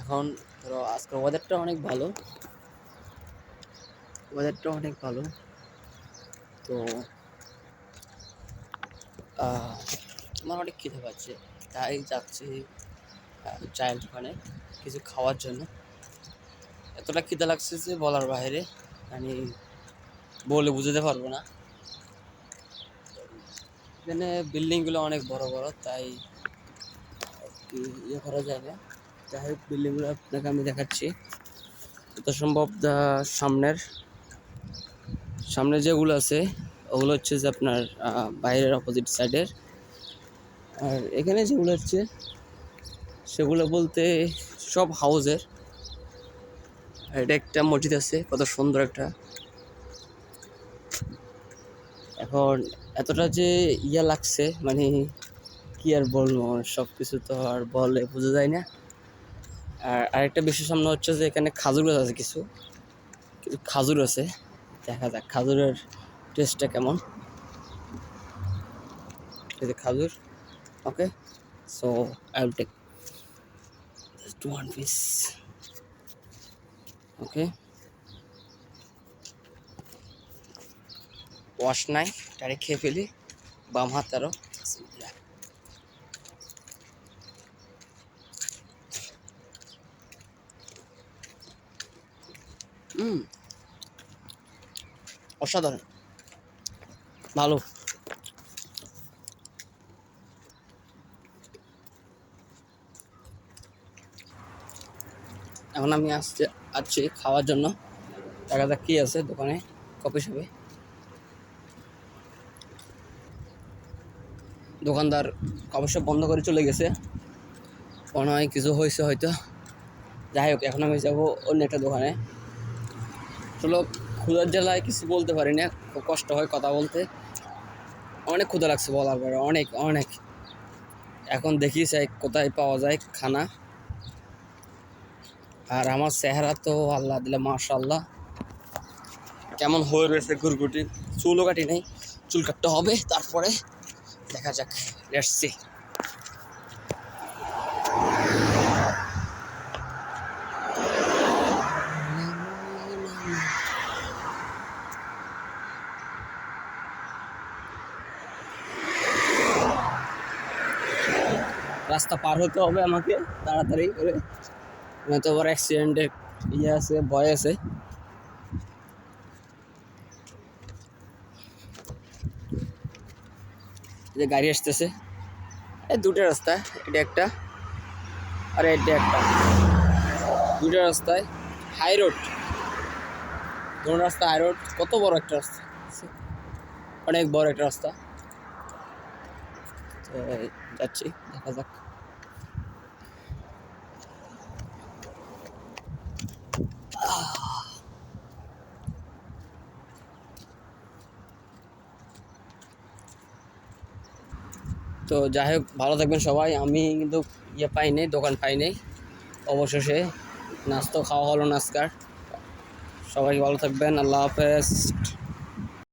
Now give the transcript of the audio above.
এখন ধরো আজকের ওয়েদারটা অনেক ভালো। ওয়েদারটা অনেক ভালো। তো আমার অনেক খিদে পাচ্ছে। তাই যাচ্ছি চায়ের দোকানে কিছু খাওয়ার জন্য। এতটা খিদে লাগছে যে বলার বাইরে। আমি বলে বুঝাতে পারব না। এখানে বিল্ডিংগুলো অনেক বড় বড়, তাই ইয়ে করা যায় না। যাই হোক, বিল্ডিংগুলো আপনাকে আমি দেখাচ্ছি। যত সম্ভব সামনের, সামনে যেগুলো আছে, ওগুলো হচ্ছে যে আপনার বাইরের অপোজিট সাইডের আর এখানে যেগুলো হচ্ছে, সেগুলো বলতে সব হাউজের এটা একটা মসজিদ আছে, কত সুন্দর একটা। এখন এতটা যে ইয়া লাগছে মানে কি আর বলব, সব কিছু তো আর বলে বোঝা যায় না। আর আরেকটা বিষয় সামনে হচ্ছে যে এখানে খাজুর গাছ আছে কিছু কিছু খাজুর আছে, দেখা যাক খাজুরের টেস্টটা কেমন। খাজুর okay so I will take two one piece okay wash নাই ডাইরেক্ট খেয়ে ফেলি, বাম হাত আরও অসাধারণ। ভালো। এখন আমি আসছে আছি খাওয়ার জন্য। দেখা যাক কী আছে দোকানে কপি শপে। দোকানদার শপ বন্ধ করে চলে গেছে। মনে হয় কিছু হয়েছে হয়তো। যাই হোক, এখন আমি যাব অন্য একটা দোকানে। চলো, ক্ষুধার জ্বালায় কিছু বলতে পারি না, খুব কষ্ট হয় কথা বলতে। অনেক ক্ষুদা লাগছে বলার পরে, অনেক অনেক। এখন দেখি চাই কোথায় পাওয়া যায় খানা। আর আমার চেহারা তো আল্লাহ দিলে মাশাল্লাহ কেমন হয়ে রয়েছে গুরগুটি চুলও কাটি নেই। চুল কাটতে হবে তারপরে। দেখা যাক লেটস রাস্তা পার হতে হবে আমাকে, তাড়াতাড়ি করে। নয়তো আবার অ্যাক্সিডেন্টের ইয়ে আছে, ভয় আছে। যে গাড়ি আসতেছে। এই দুটো রাস্তা, এটা একটা আর এটা একটা। দুটো রাস্তায় হাই রোড দুটো রাস্তা হাই রোড কত বড় একটা রাস্তা? অনেক বড় একটা রাস্তা। যাচ্ছি, দেখা যাক। তো যাই হোক, ভালো থাকবেন সবাই। আমি কিন্তু ইয়ে পাই নাই দোকান পাই নাই অবশেষে। নাস্তা খাওয়া হলো নাস্কার। সবাই ভালো থাকবেন, আল্লাহ হাফেজ।